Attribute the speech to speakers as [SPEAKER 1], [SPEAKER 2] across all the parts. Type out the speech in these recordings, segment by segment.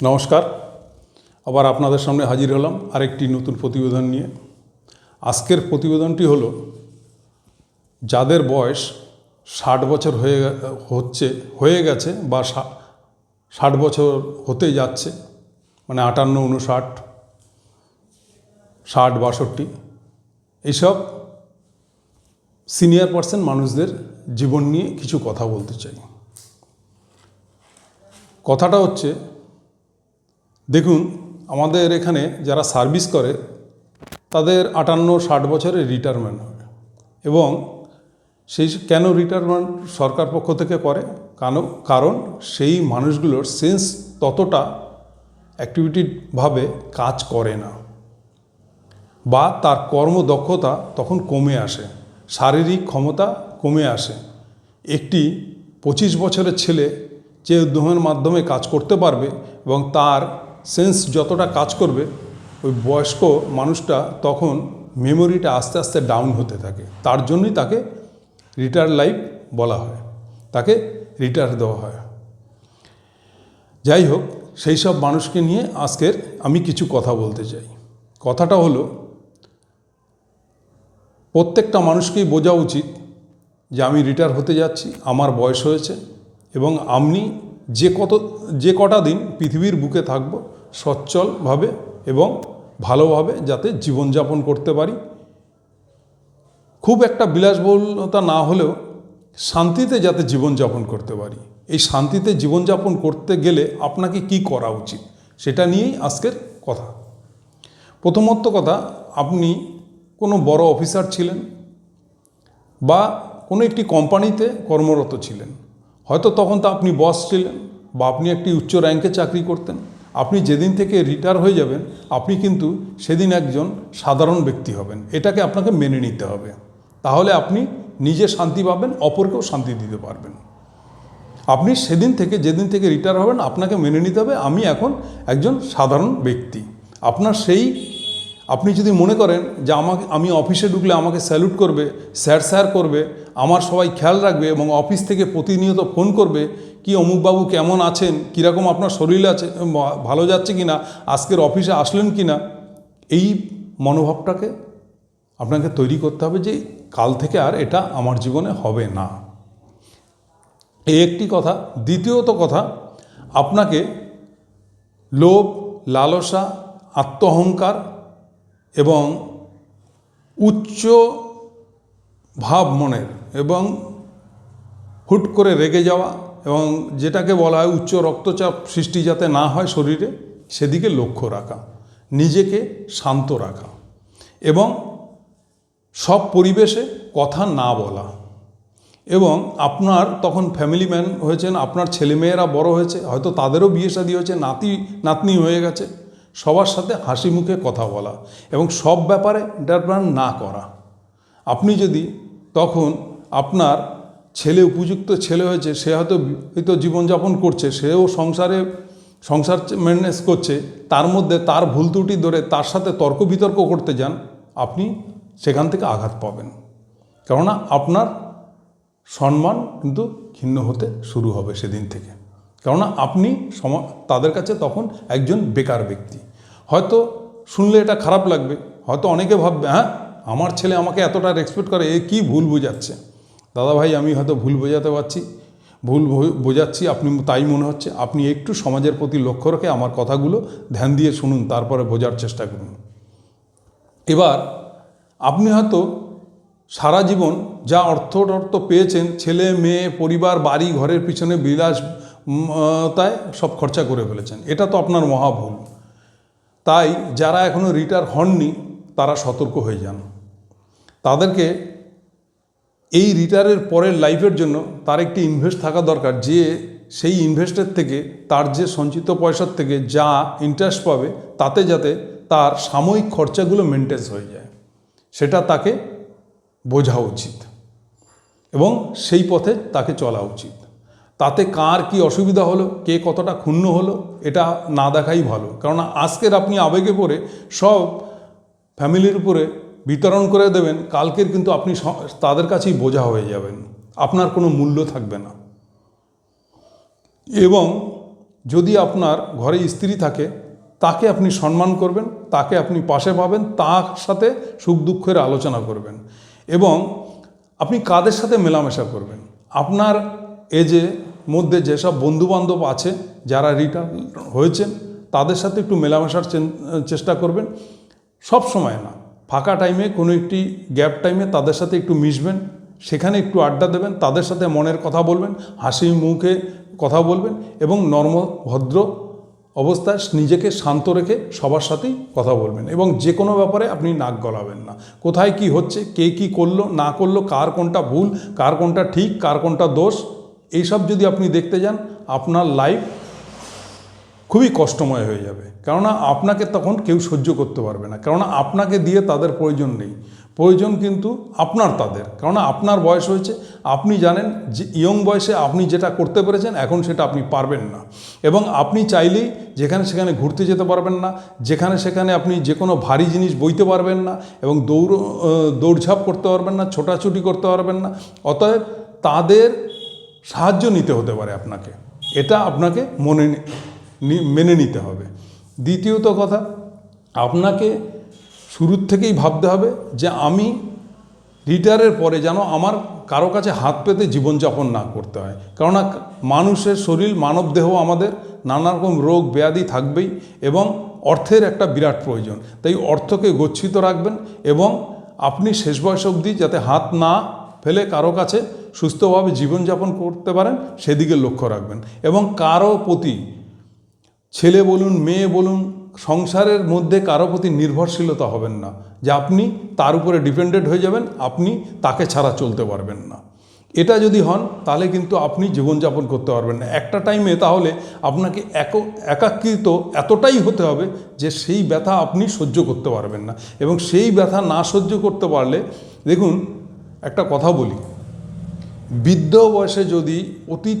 [SPEAKER 1] নমস্কার। আবার আপনাদের সামনে হাজির হলাম আরেকটি নতুন প্রতিবেদন নিয়ে। আজকের প্রতিবেদনটি হলো, যাদের বয়স ষাট বছর হয়ে হচ্ছে, হয়ে গেছে বা ষাট বছর হতে যাচ্ছে মানে আটান্ন উনষাট ষাট, বাষট্টি এইসব সিনিয়র পার্সন মানুষদের জীবন নিয়ে কিছু কথা বলতে চাই। কথাটা হচ্ছে দেখুন, আমাদের এখানে যারা সার্ভিস করে, তাদের আটান্ন ষাট বছরে রিটায়ারমেন্ট হয়। এবং সেই কেন রিটায়ারমেন্ট সরকার পক্ষ থেকে করে? কারণ কারণ সেই মানুষগুলোর সেন্স ততটা অ্যাক্টিভিটিভাবে কাজ করে না। বা তার কর্মদক্ষতা তখন কমে আসে, শারীরিক ক্ষমতা কমে আসে। একটি পঁচিশ বছরের ছেলে যে উদ্যমের মাধ্যমে কাজ করতে পারবে এবং তার সেন্স যতটা কাজ করবে, ওই বয়স্ক মানুষটা তখন মেমোরিটা আস্তে আস্তে ডাউন হতে থাকে। তার জন্যই তাকে রিটায়ার লাইফ বলা হয়। তাকে রিটায়ার দেওয়া হয়। যাই হোক সেই সব মানুষকে নিয়ে আজকের আমি কিছু কথা বলতে চাই। কথাটা হলো, প্রত্যেকটা মানুষকেই বোঝা উচিত যে আমি রিটায়ার হতে যাচ্ছি, আমার বয়স হয়েছে এবং আমি যে কত, যে কটা দিন পৃথিবীর বুকে থাকব সচ্ছলভাবে এবং ভালোভাবে যাতে জীবনযাপন করতে পারি। খুব একটা বিলাসবহুলতা না হলেও শান্তিতে যাতে জীবনযাপন করতে পারি। এই শান্তিতে জীবনযাপন করতে গেলে আপনাকে কি করা উচিত সেটা নিয়েই আজকের কথা। প্রথমত কথা, আপনি কোনো বড় অফিসার ছিলেন বা কোনো একটি কোম্পানিতে কর্মরত ছিলেন। হয়তো তখন তো আপনি বস ছিলেন বা আপনি একটি উচ্চ র্যাঙ্কে চাকরি করতেন। আপনি যেদিন থেকে রিটায়ার হয়ে যাবেন, আপনি কিন্তু সেদিন একজন সাধারণ ব্যক্তি হবেন। এটাকে আপনাকে মেনে নিতে হবে। তাহলে আপনি নিজে শান্তি পাবেন, অপরকেও শান্তি দিতে পারবেন। আপনি সেদিন থেকে, যেদিন থেকে রিটায়ার হবেন, আপনাকে মেনে নিতে হবে। আমি এখন একজন সাধারণ ব্যক্তি। আপনার সেই আপনি যদি মনে করেন যে আমাকে, আমি অফিসে ঢুকলে আমাকে স্যালুট করবে, স্যার স্যার করবে, আমার সবাই খেয়াল রাখবে এবং অফিস থেকে প্রতিনিয়ত ফোন করবে, কি অমুকবাবু কেমন আছেন, কীরকম আপনার শরীর আছে ভালো যাচ্ছে কি না আজকের অফিসে আসলেন কি না এই মনোভাবটাকে আপনাকে তৈরি করতে হবে যে কাল থেকে আর এটা আমার জীবনে হবে না। এই একটি কথা। দ্বিতীয়ত কথা, আপনাকে লোভ, লালসা, আত্মহংকার এবং উচ্চ ভাব মনের এবং হুট করে রেগে যাওয়া এবং যেটাকে বলা হয় উচ্চ রক্তচাপ সৃষ্টি যাতে না হয় শরীরে, সেদিকে লক্ষ্য রাখা, নিজেকে শান্ত রাখা এবং সব পরিবেশে কথা না বলা এবং আপনার তখন ফ্যামিলি ম্যান হয়েছেন, আপনার ছেলেমেয়েরা বড় হয়েছে, হয়তো তাদেরও বিয়ে শাদী হয়েছে, নাতি, নাতনি হয়ে গেছে। সবার সাথে হাসি মুখে কথা বলা এবং সব ব্যাপারে ডারবান না করা। আপনি যদি তখন আপনার ছেলে, উপযুক্ত ছেলে হয়েছে, সে হয়তো হয়তো জীবনযাপন করছে, সেও সংসারে, সংসার ম্যানেজ করছে, তার মধ্যে তার ভুল ত্রুটি ধরে তার সাথে তর্ক বিতর্ক করতে যান, আপনি সেখান থেকে আঘাত পাবেন। কেননা আপনার সম্মান কিন্তু ক্ষীণ হতে শুরু হবে সেদিন থেকে। কেননা আপনি তাদের কাছে তখন একজন বেকার ব্যক্তি। হয়তো শুনলে এটা খারাপ লাগবে হয়তো অনেকে ভাববে হ্যাঁ আমার ছেলে আমাকে এতটা রেসপেক্ট করে এ কী ভুল বোঝাচ্ছে? দাদা ভাই আমি হয়তো ভুল বোঝাতে পারছি ভুল বোঝাচ্ছি আপনি তাই মনে হচ্ছে আপনি একটু সমাজের প্রতি লক্ষ্য রেখে আমার কথাগুলো ধ্যান দিয়ে শুনুন তারপরে বোঝার চেষ্টা করুন। এবার আপনি হয়তো সারা জীবন যা অর্থ টর্থ পেয়েছেন ছেলে মেয়ে পরিবার বাড়ি ঘরের পিছনে বিলাস উম, তাই সব খরচা করে ফেলেছেন এটা তো আপনার মহাভুল তাই যারা এখনও রিটার হননি, তারা সতর্ক হয়ে যান। তাদেরকে এই রিটায়ারের পরের লাইফের জন্য তার একটি ইনভেস্ট থাকা দরকার, যে সেই ইনভেস্টের থেকে, তার যে সঞ্চিত পয়সার থেকে যা ইন্টারেস্ট পাবে, তাতে যাতে তার সাময়িক খরচাগুলো মেনটেন্স হয়ে যায়। সেটা তাকে বোঝা উচিত এবং সেই পথে তাকে চলা উচিত। তাতে কার কি অসুবিধা হলো, কে কতটা ক্ষুণ্ণ হলো, এটা না দেখাই ভালো। কারণ আজকের আপনি আবেগে পড়ে সব ফ্যামিলির উপরে বিতরণ করে দেবেন, কালকের কিন্তু আপনি তাদের কাছেই বোঝা হয়ে যাবেন। আপনার কোনো মূল্য থাকবে না। এবং যদি আপনার ঘরে স্ত্রী থাকে, তাকে আপনি সম্মান করবেন, তাকে আপনি পাশে পাবেন, তার সাথে সুখ দুঃখের আলোচনা করবেন। এবং আপনি কাদের সাথে মেলামেশা করবেন? আপনার এজে মধ্যে যেসব বন্ধুবান্ধব আছে যারা রিটার্ন হয়েছেন, তাদের সাথে একটু মেলামেশার চেষ্টা করবেন। সব সময় না, ফাঁকা টাইমে কোনো একটি গ্যাপ টাইমে তাদের সাথে একটু মিশবেন, সেখানে একটু আড্ডা দেবেন, তাদের সাথে মনের কথা বলবেন, হাসি মুখে কথা বলবেন এবং নর্ম, ভদ্র অবস্থায় নিজেকে শান্ত রেখে সবার সাথেই কথা বলবেন এবং যে কোনো ব্যাপারে আপনি নাক গলাবেন না। কোথায় কি হচ্ছে, কে কি করল, না করল, কার কোনটা ভুল, কার কোনটা ঠিক, কার কোনটা দোষ এইসব যদি আপনি দেখতে যান, আপনার লাইফ খুবই কষ্টময় হয়ে যাবে। কেননা আপনাকে তখন কেউ সহ্য করতে পারবে না। কেননা আপনাকে দিয়ে তাদের প্রয়োজন নেই। প্রয়োজন কিন্তু আপনার তাদের। কেননা আপনার বয়স হয়েছে, আপনি জানেন যে ইয়ং বয়সে আপনি যেটা করতে পেরেছেন, এখন সেটা আপনি পারবেন না। এবং আপনি চাইলেই যেখানে সেখানে ঘুরতে যেতে পারবেন না, যেখানে সেখানে আপনি যে কোনো ভারী জিনিস বইতে পারবেন না এবং দৌড় দৌড়ঝাঁপ করতে পারবেন না, ছোটাছুটি করতে পারবেন না। অতএব তাদের সাহায্য নিতে হতে পারে আপনাকে। এটা আপনাকে মনে মেনে নিতে হবে। দ্বিতীয়ত কথা, আপনাকে শুরুর থেকেই ভাবতে হবে যে আমি রিটায়ারের পরে যেন আমার কারও কাছে হাত পেতে জীবনযাপন না করতে হয়। কেননা মানুষের শরীর মানবদেহ আমাদের নানা রকম রোগ, ব্যাধি থাকবেই এবং অর্থের একটা বিরাট প্রয়োজন। তাই অর্থকে গচ্ছিত রাখবেন এবং আপনি শেষ বয়স অবধি যাতে হাত না ফেলে কারও কাছে সুস্থভাবে জীবনযাপন করতে পারেন, সেদিকে লক্ষ্য রাখবেন। এবং কারও প্রতি ছেলে বলুন, মেয়ে বলুন, সংসারের মধ্যে কারও প্রতি নির্ভরশীলতা হবেন না। যে আপনি তার উপরে ডিপেন্ডেন্ট হয়ে যাবেন, আপনি তাকে ছাড়া চলতে পারবেন না। এটা যদি হন, তাহলে কিন্তু আপনি জীবনযাপন করতে পারবেন না। একটা টাইমে তাহলে আপনাকে এক একাকৃত এতটাই হতে হবে যে সেই ব্যথা আপনি সহ্য করতে পারবেন না। এবং সেই ব্যথা না সহ্য করতে পারলে, দেখুন কথা বলি। বৃদ্ধ বয়সে যদি অতি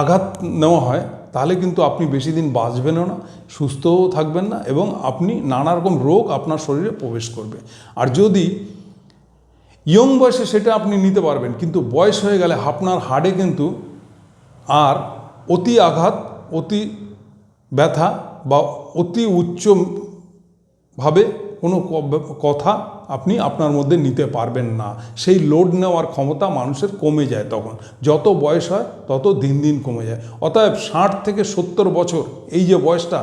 [SPEAKER 1] আঘাত নেওয়া হয়, তাহলে কিন্তু আপনি বেশি দিন বাঁচবেনও না, সুস্থও থাকবেন না এবং আপনি নানা রকম রোগ আপনার শরীরে প্রবেশ করবে। আর যদি ইয়ং বয়সে সেটা আপনি নিতে পারবেন, কিন্তু বয়স হয়ে গেলে আপনার হাড়ে কিন্তু আর অতি আঘাত, অতি ব্যথা বা অতি উচ্চ ভাবে কোনো কথা আপনি আপনার মধ্যে নিতে পারবেন না। সেই লোড নেওয়ার ক্ষমতা মানুষের কমে যায় তখন। যত বয়স হয়, তত দিন দিন কমে যায়। অতএব ষাট থেকে সত্তর বছর, এই যে বয়সটা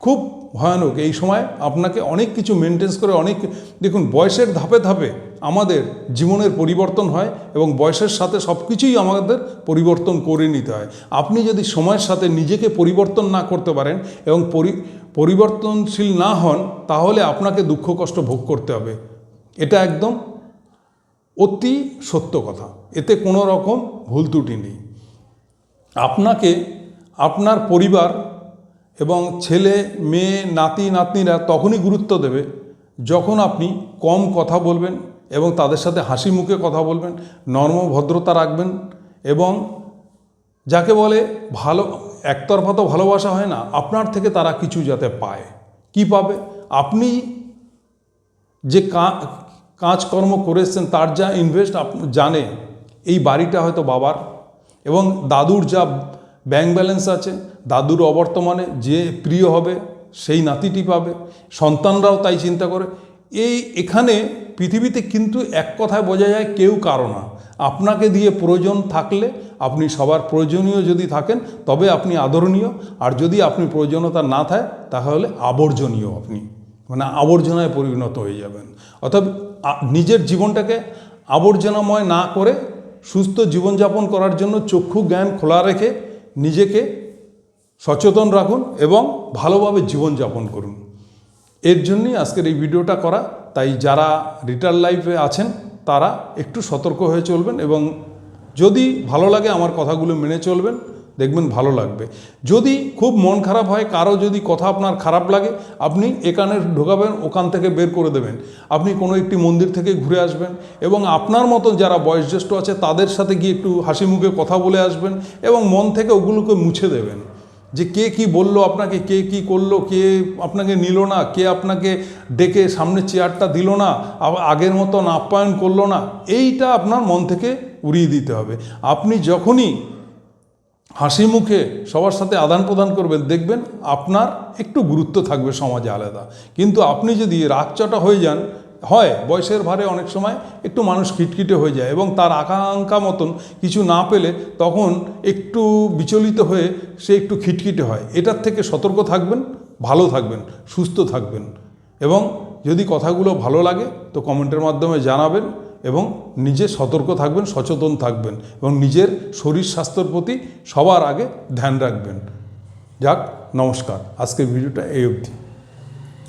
[SPEAKER 1] খুব ভয়ানক। এই সময় আপনাকে অনেক কিছু মেনটেন্স করে, অনেক দেখুন, বয়সের ধাপে ধাপে আমাদের জীবনের পরিবর্তন হয় এবং বয়সের সাথে সব কিছুই আমাদের পরিবর্তন করে নিতে হয়। আপনি যদি সময়ের সাথে নিজেকে পরিবর্তন না করতে পারেন এবং পরি, পরিবর্তনশীল না হন, তাহলে আপনাকে দুঃখ কষ্ট ভোগ করতে হবে। এটা একদম অতি সত্য কথা। এতে কোনো রকম ভুল ত্রুটি নেই। আপনাকে আপনার পরিবার এবং ছেলে, মেয়ে, নাতি, নাতনিরা তখনই গুরুত্ব দেবে যখন আপনি কম কথা বলবেন এবং তাদের সাথে হাসি মুখে কথা বলবেন, নর্ম ভদ্রতা রাখবেন এবং যাকে বলে ভালো, একতরফা তো ভালোবাসা হয় না, আপনার থেকে তারা কিছু যাতে পায়। কি পাবে? আপনি যে কাজকর্ম করেছেন তার যা ইনভেস্ট জানে, এই বাড়িটা হয়তো বাবার। এবং দাদুর যা ব্যাংক ব্যালেন্স আছে, দাদুর অবর্তমানে যে প্রিয় হবে, সেই নাতিটি পাবে। সন্তানরাও তাই চিন্তা করে এই এখানে পৃথিবীতে কিন্তু এক কথায় বোঝা যায় কেউ কারও না। আপনাকে দিয়ে প্রয়োজন থাকলে আপনি সবার প্রয়োজনীয় যদি থাকেন, তবে আপনি আদরণীয়। আর যদি আপনি প্রয়োজনীয়তা না থাকে, তাহলে আবর্জনীয় আপনি। মানে আবর্জনায় পরিণত হয়ে যাবেন। অর্থাৎ নিজের জীবনটাকে আবর্জনাময় না করে সুস্থ জীবনযাপন করার জন্য চক্ষু জ্ঞান খোলা রেখে নিজেকে সচেতন রাখুন এবং ভালোভাবে জীবনযাপন করুন। এর জন্যই আজকের এই ভিডিওটা করা। তাই যারা রিটার্ন লাইফে আছেন, তারা একটু সতর্ক হয়ে চলবেন এবং যদি ভালো লাগে আমার কথাগুলো মেনে চলবেন, দেখবেন ভালো লাগবে। যদি খুব মন খারাপ হয়, কারও যদি কথা আপনার খারাপ লাগে, আপনি এখানে ঢোকাবেন, ওখান থেকে বের করে দেবেন। আপনি কোনো একটি মন্দির থেকে ঘুরে আসবেন এবং আপনার মতো যারা বয়োজ্যেষ্ঠ আছে, তাদের সাথে গিয়ে একটু হাসি মুখে কথা বলে আসবেন এবং মন থেকে ওগুলোকে মুছে দেবেন। যে কে কি বলল আপনাকে, কে কি করল, কে আপনাকে নিল না, কে আপনাকে ডেকে সামনে চেয়ারটা দিল না আগের মতন আপ্যায়ন করল না, এইটা আপনার মন থেকে উড়িয়ে দিতে হবে। আপনি যখনই হাসি মুখে সবার সাথে আদান প্রদান করবেন, দেখবেন আপনার একটু গুরুত্ব থাকবে সমাজে আলাদা। কিন্তু আপনি যদি রাগচটা হয়ে যান হয়, বয়সের ভারে অনেক সময় একটু মানুষ খিটখিটে হয়ে যায় এবং তার আকাঙ্ক্ষা মতন কিছু না পেলে তখন একটু বিচলিত হয়ে সে একটু খিটখিটে হয়। এটার থেকে সতর্ক থাকবেন, ভালো থাকবেন, সুস্থ থাকবেন এবং যদি কথাগুলো ভালো লাগে তো কমেন্টের মাধ্যমে জানাবেন এবং নিজে সতর্ক থাকবেন, সচেতন থাকবেন এবং নিজের শরীর স্বাস্থ্যর প্রতি সবার আগে ধ্যান রাখবেন। যাক, নমস্কার। আজকের ভিডিওটা এই অবধি।